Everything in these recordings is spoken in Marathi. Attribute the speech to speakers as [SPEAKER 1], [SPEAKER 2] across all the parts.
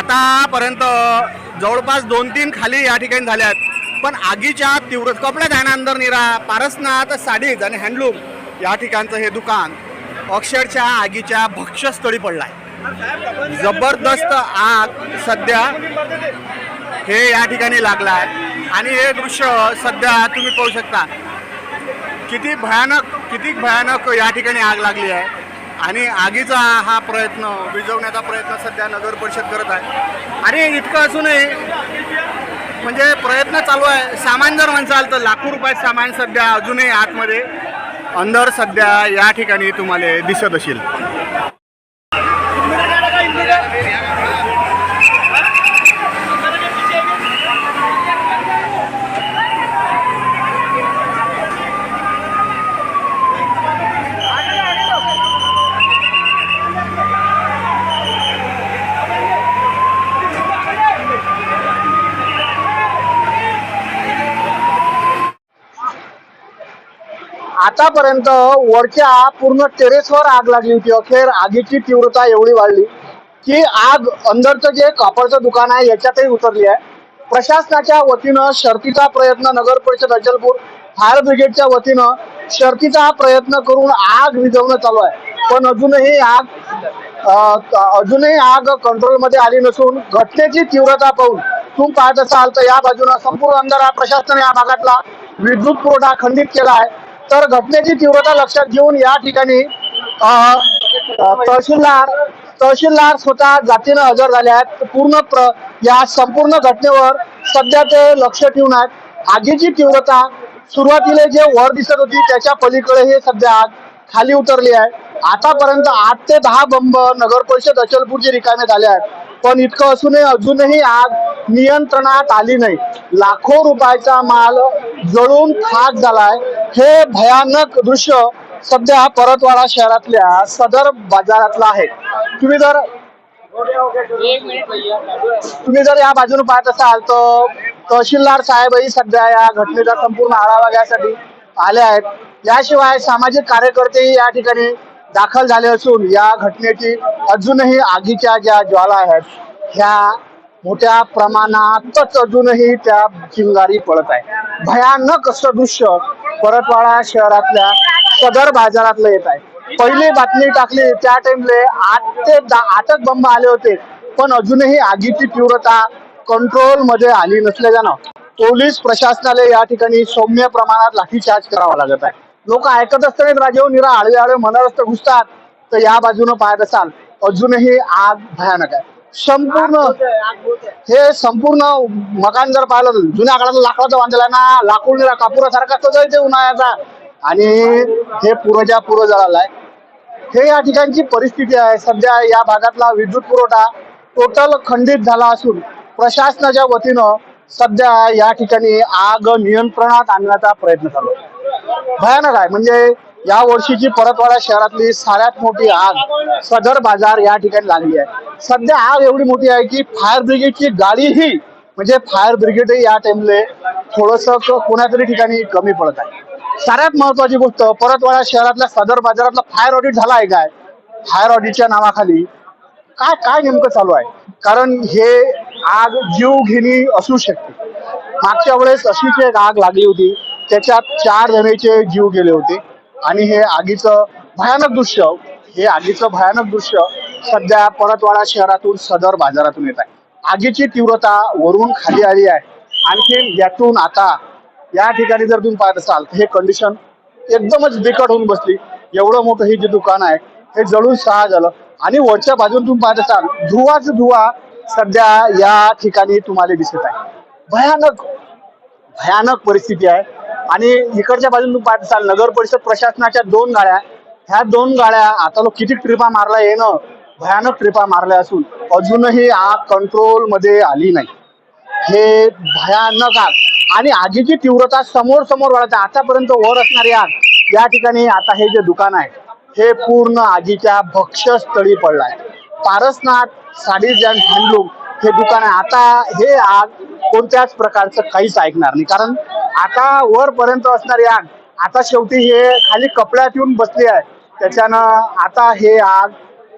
[SPEAKER 1] आतापर्यंत जवळपास दोन तीन खाली या ठिकाणी झाल्यात. पण आगीच्या तीव्र कपड्या ध्यानांतर निरा पारसनाथ साडीज आणि हँडलूम या ठिकाणचं हे दुकान अक्षरशः आगीच्या भक्ष्यस्थळी आहे जबरदस्त आग सध्या हे या ठिकाणी लागलं आहे आणि हे दृश्य सध्या तुम्ही पाहू शकता. किती भयानक किती भयानक या ठिकाणी आग लागली आहे. आणि आगीचा हा प्रयत्न विझवण्याचा प्रयत्न सध्या नगर परिषद करत आहे. आणि इतकं असूनही म्हणजे प्रयत्न चालू आहे. सामान जर म्हणसाल तर लाखो रुपयात सामान सध्या अजूनही आतमध्ये अंदर सध्या या ठिकाणी तुम्हाला दिसत असेल.
[SPEAKER 2] आतापर्यंत वरच्या पूर्ण टेरेसवर आग लागली होती. अखेर आगीची तीव्रता एवढी वाढली की आग अंदरचं जे कापडचं दुकान आहे याच्यातही उतरली आहे. प्रशासनाच्या वतीनं शर्तीचा प्रयत्न नगर परिषद अचलपूर फायर ब्रिगेडच्या वतीनं शर्तीचा प्रयत्न करून आग विझवणं चालू आहे. पण अजूनही आग अजूनही आग कंट्रोलमध्ये आली नसून घटनेची तीव्रता पाहून तुम्ही पाहत असाल तर या बाजूनं संपूर्ण अंधारा प्रशासनाने या भागातला विद्युत पुरवठा खंडित केला आहे. तर घटनेची तीव्रता लक्षात घेऊन या ठिकाणी तहसीलदार तहसीलदार स्वतः जातीनं हजर झाले आहेत. पूर्ण प्र या संपूर्ण घटनेवर सध्या ते लक्ष ठेवून आहेत. आगीची तीव्रता सुरुवातीला जे वर दिसत होती त्याच्या पलीकडे हे सध्या आग खाली उतरली आहे. आतापर्यंत आठ ते दहा बंब नगर परिषद अचलपूरचे रिकामे झाले आहेत. पण इतकं असूनही अजूनही आग नियंत्रणात आली नाही. लाखो रुपयाचा माल जळून खाक झालाय. हे भयानक दृश्य सध्या परतवाडा शहरातल्या सदर बाजारातलं आहे. तुम्ही जर तुम्ही जर या बाजूने पाहत असाल तर तहसीलदार साहेबही सध्या या घटनेचा संपूर्ण आढावा घ्यायसाठी आले आहेत. याशिवाय सामाजिक कार्यकर्तेही या ठिकाणी दाखल झाले असून या घटनेची अजूनही आगीच्या ज्या ज्वाला आहेत ह्या मोठ्या प्रमाणातच अजूनही त्या चिंगारी पडत आहे भयानक असं दृश्य परतवाडा शहरातल्या सदर बाजारातलं येत आहे. पहिली बातमी टाकली त्या टाइमले आठ ते दहा आठच बंब आले होते पण अजूनही आगीची तीव्रता कंट्रोलमध्ये आली नसल्यानं पोलीस प्रशासनाला या ठिकाणी सौम्य प्रमाणात लाठीचार्ज करावा लागत आहे. लोक ऐकत असताना राजेव निरा आळवे आळवे मनारस्त घुसतात तर या बाजूनं पाहत असाल अजूनही आग भयानक आहे. संपूर्ण हे संपूर्ण मकान जर पाहिलं जुन्या काळात लाकडाचं बांधलेलं आहे ना लाकूड निरा कापुरासारखा तो ते उन्हाळ्याचा आणि हे पुरच्या पुरं जळालाय हे या ठिकाणची परिस्थिती आहे. सध्या या भागातला विद्युत पुरवठा टोटल खंडित झाला असून प्रशासनाच्या वतीनं सध्या या ठिकाणी आग नियंत्रणात आणण्याचा प्रयत्न चालू आहे. भयानक आहे. म्हणजे या वर्षीची परतवाडा शहरातली सगळ्यात मोठी आग सदर बाजार या ठिकाणी लागली आहे. सध्या आग एवढी मोठी आहे की फायर ब्रिगेडची गाडीही म्हणजे फायर ब्रिगेडही या टाइमले थोडस कोणातरी ठिकाणी कमी पडत आहे. सगळ्यात महत्वाची गोष्ट परतवाडा शहरातल्या सदर बाजारातला फायर ऑडिट झाला आहे काय? फायर ऑडिटच्या नावाखाली. काय काय नेमकं चालू आहे? कारण हे आग जीवघेणी असू शकते. मागच्या वेळेस अशीच एक आग लागली होती त्याच्यात चार जणांचे जीव गेले होते. आणि हे आगीचं भयानक दृश्य हे आगीचं भयानक दृश्य सध्या परतवाडा शहरातून सदर बाजारातून येत आहे. आगीची तीव्रता वरून खाली आली आहे. आणखी यातून आता या ठिकाणी जर तुम्ही पाहत असाल तर हे कंडिशन एकदमच बिकट होऊन बसली. एवढं मोठं हे जे दुकान आहे हे जळून सहा झालं. आणि वरच्या बाजून तुम्ही पाहत असाल धुवाच धुवा सध्या या ठिकाणी तुम्हाला दिसत आहे. भयानक भयानक परिस्थिती आहे. आणि इकडच्या बाजून तू पाहत नगर परिषद प्रशासनाच्या दोन गाड्या. ह्या दोन गाड्या आता लोक किती ट्रिपा मारल्या येणं भयानक ट्रिपा मारल्या असून अजूनही आग कंट्रोलमध्ये आली नाही. हे भयानक आग. आणि आगीची तीव्रता समोर समोर वाढत. आहे आतापर्यंत वर असणारी आग या ठिकाणी आता हे जे दुकान आहे हे पूर्ण आगीच्या भक्ष्यस्थळी पडलाय. पारसनाथ साडीज अँड हँडलूम हे दुकान आहे. आता हे आग कोणत्याच प्रकारचं काहीच ऐकणार नाही. कारण आता वरपर्यंत असणारी आग आता शेवटी हे खाली कपड्यात येऊन बसली आहे. त्याच्यानं आता हे आग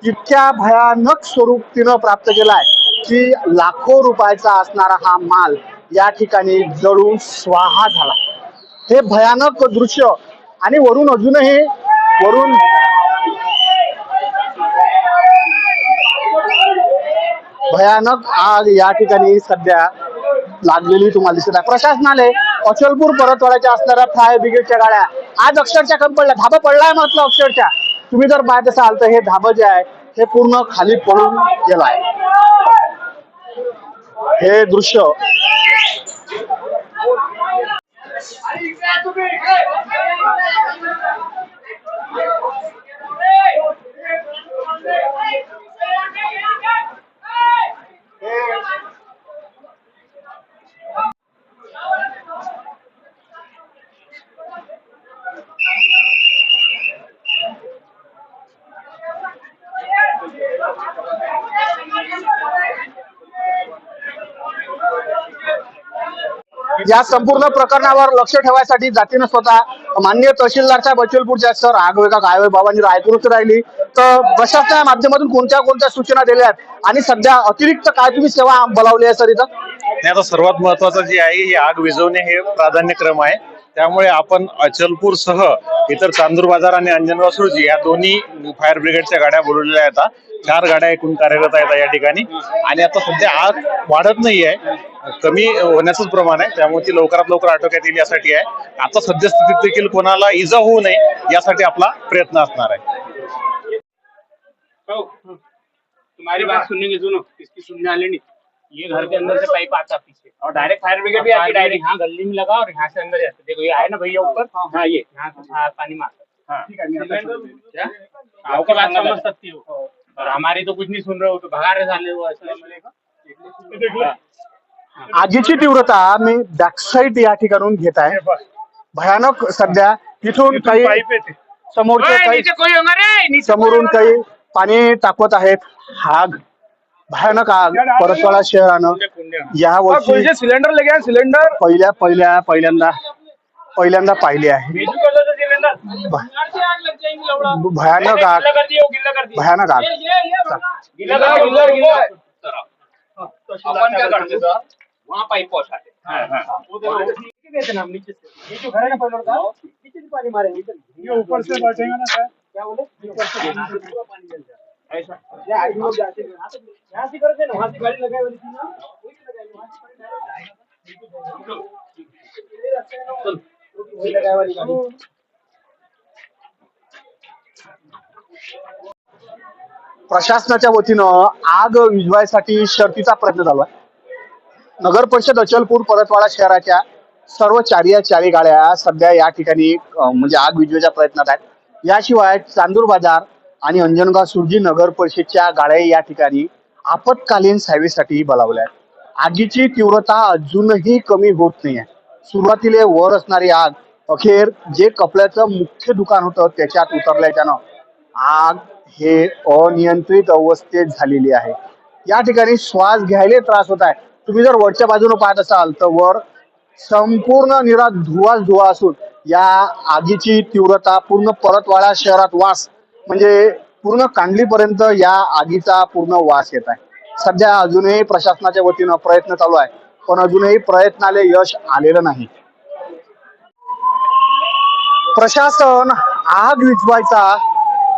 [SPEAKER 2] इतक्या भयानक स्वरूप तिनं प्राप्त केलं आहे की लाखो रुपयाचा असणारा हा माल या ठिकाणी जळून स्वाहा झाला. हे भयानक दृश्य आणि वरून अजूनही वरून भयानक आग या ठिकाणी सध्या लागलेली तुम्हाला दिसत आहे. प्रशासनाने अचलपूर परतवाड्याच्या असणाऱ्या फायर ब्रिगेडच्या गाड्या आज अक्षरशः कमी पडल्या. धाबा पडलाय म्हटलं अक्षरशः. तुम्ही जर पाहत असाल तर हे धाबं जे आहे हे पूर्ण खाली पडून गेलं आहे. हे दृश्य या संपूर्ण प्रकरणावर लक्ष ठेवायसाठी जातीनं स्वतः मान्य तहसीलदारच्या बचलपूरच्या सर. आगवे का काय बाबांनी ऐकूनच राहिली. तर प्रशासनाच्या माध्यमातून कोणत्या कोणत्या सूचना दिल्या आहेत? आणि सध्या अतिरिक्त काय तुम्ही सेवा बोलावली आहे सर इथं?
[SPEAKER 3] आता सर्वात महत्वाचं जे आहे ही आग विझवणे हे प्राधान्यक्रम आहे. त्यामुळे आपण अचलपूर सह इतर चांदूर बाजार आणि अंजनगाव या दोन्ही फायर ब्रिगेडच्या गाड्या बोलवलेल्या आहेत. चार गाड्या एकूण कार्यरत आहेत या ठिकाणी. आणि आता सध्या आग वाढत नाही आहे कमी होण्याचंच प्रमाण आहे. त्यामुळे ती लवकरात लवकर आटोक्यात येईल यासाठी आहे. आता सद्यस्थितीत देखील कोणाला इजा होऊ नये यासाठी आपला प्रयत्न असणार आहे.
[SPEAKER 4] हो, तुम्हारी बात सुनने की सुनो. किसकी सुनने वाले नहीं. ये घर के अंदर से पाइप आता पीछे. और डायरेक्ट फायर ब्रिगेड भी आती डायरेक्ट यहाँ गली में लगा और यहाँ से अंदर जाते देखो ये आए ना भैया ऊपर? हाँ ये। यहाँ से हाँ, पानी मारता हाँ। क्या? आपको बात समझ सकती हो। और हमारी तो कुछ नहीं सुन रहे हो तो भगा रहे साले वो ऐसा हाँ।
[SPEAKER 2] आगीची तीव्रता मी बॅकसाईड या ठिकाणून घेत आहे भयानक सध्या तिथून काही समोरचे
[SPEAKER 4] ओए,
[SPEAKER 2] काही समोरून काही पाणी टाकवत आहेत आग भयानक आग परतवाडा शहरानं या वर्षी
[SPEAKER 4] सिलेंडर ले गया सिलेंडर
[SPEAKER 2] पहिल्या पहिल्या पहिल्यांदा पहिल्यांदा पाहिली आहे
[SPEAKER 4] लग
[SPEAKER 2] भयानक आग भयानक आग
[SPEAKER 4] वहाँ पाइप पहुँचाते। ये जो घर है ना पहले का नीचे से पानी मारेंगे ये ऊपर से बैठेंगे ना सर। क्या बोले? ऊपर से यहाँ से पूरा पानी जल जाए। ऐसा। ये आगे लोग जाते यहाँ से करते ना वहाँ से गाड़ी लगाई वाली थी ना? वही से लगाई वहाँ से चल। वही लगाई वाली गाड़ी।
[SPEAKER 2] प्रशासनाच्या वतीनं आग विझवायसाठी शर्तीचा प्रयत्न चालू आहे. नगर परिषद अचलपूर परतवाडा शहराच्या सर्व चारिया चारी गाड्या सध्या या ठिकाणी म्हणजे आग विजवेच्या प्रयत्नात आहेत. याशिवाय चांदूर बाजार आणि अंजनगाव सुरजी नगर परिषदच्या गाड्या या ठिकाणी आपत्कालीन सेवेसाठी बोलावल्या आहेत. आगीची तीव्रता अजूनही कमी होत नाही आहे. सुरुवातीला वर असणारी आग अखेर जे कपड्याचं मुख्य दुकान होतं त्याच्यात उतरल्याच्यानं आग हे अनियंत्रित अवस्थेत झालेली आहे. या ठिकाणी श्वास घ्यायला त्रास होत आहे. तुम्ही जर वरच्या बाजूने पाहत असाल तर वर संपूर्ण निरा धुवाच धुवा असून या आगीची तीव्रता पूर्ण परतवाडा शहरात वास म्हणजे पूर्ण कांडलीपर्यंत या आगीचा पूर्ण वास येत आहे. सध्या अजूनही प्रशासनाच्या वतीनं प्रयत्न चालू आहे पण अजूनही प्रयत्नाला यश आलेलं नाही. प्रशासन आग विजवायचा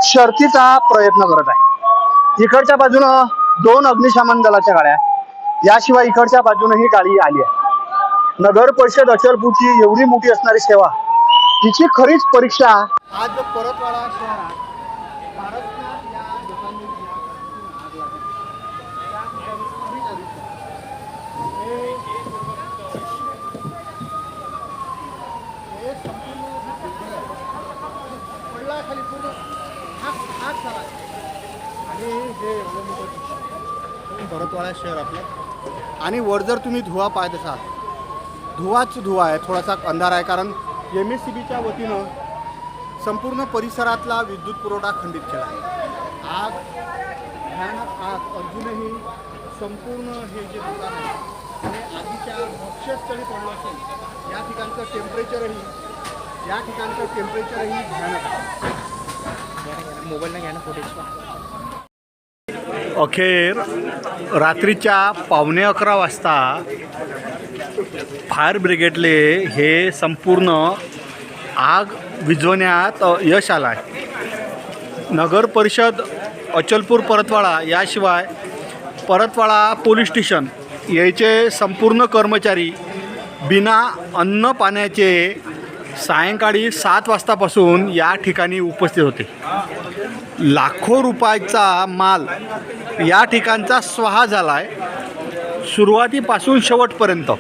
[SPEAKER 2] शर्तीचा प्रयत्न करत आहे. इकडच्या बाजूनं दोन अग्निशमन दलाच्या गाड्या याशिवाय इकडच्या बाजूनही गाडी आली आहे. नगर परिषद अचलपूरची एवढी मोठी असणारी सेवा तिची खरीच परीक्षा. आज परतवाडा शहरात पारसनाथ जे आणि हे परतवाडा शहर आपलं. आणि वर जर तुम्ही धुवा पाहत असाल धुवाच धुवा आहे थोडासा अंधार आहे कारण एम एस सी बीच्या वतीनं संपूर्ण परिसरातला विद्युत पुरवठा खंडित केला आहे. आग भयानक आग अजूनही संपूर्ण हे जे दुकान आहे हे आगीच्या भक्ष्यस्थळी पडलं असेल या ठिकाणचं टेम्परेचरही या ठिकाणचं टेम्परेचरही भयानक आहे. अखेर रात्रीच्या पावणे अकरा वाजता फायर ब्रिगेडले हे संपूर्ण आग विझवण्यात यश आलं आहे नगर परिषद अचलपूर परतवाडा याशिवाय परतवाडा पोलीस स्टेशन याचे संपूर्ण कर्मचारी बिना अन्न पाण्याचे सायंकाळी सात वाजतापासून या ठिकाणी उपस्थित होते. लाखो रुपयाचा माल या ठिकाणचा स्वाहा झाला आहे सुरुवातीपासून शेवटपर्यंत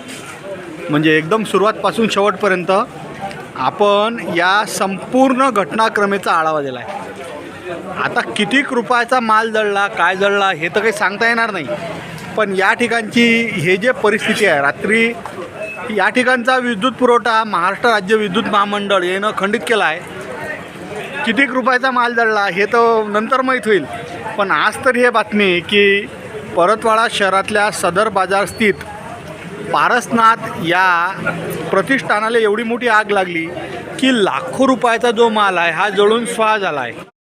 [SPEAKER 2] म्हणजे एकदम सुरुवातपासून शेवटपर्यंत आपण या संपूर्ण घटनाक्रमेचा आढावा दिला आहे आता कितीक रुपयाचा माल जळला काय जळला हे तर काही सांगता येणार नाही. पण या ठिकाणची हे जे परिस्थिती आहे रात्री या ठिकाणचा विद्युत पुरवठा महाराष्ट्र राज्य विद्युत महामंडळ यानं खंडित केला आहे. कितीक रुपयाचा माल जळला हे तर नंतर माहीत होईल. पण आज तर हे बातमी की परतवाडा शहरातल्या सदर बाजार स्थित पारसनाथ या प्रतिष्ठानाला एवढी मोठी आग लागली की लाखो रुपयाचा जो माल आहे हा जळून स्वाहा झाला आहे.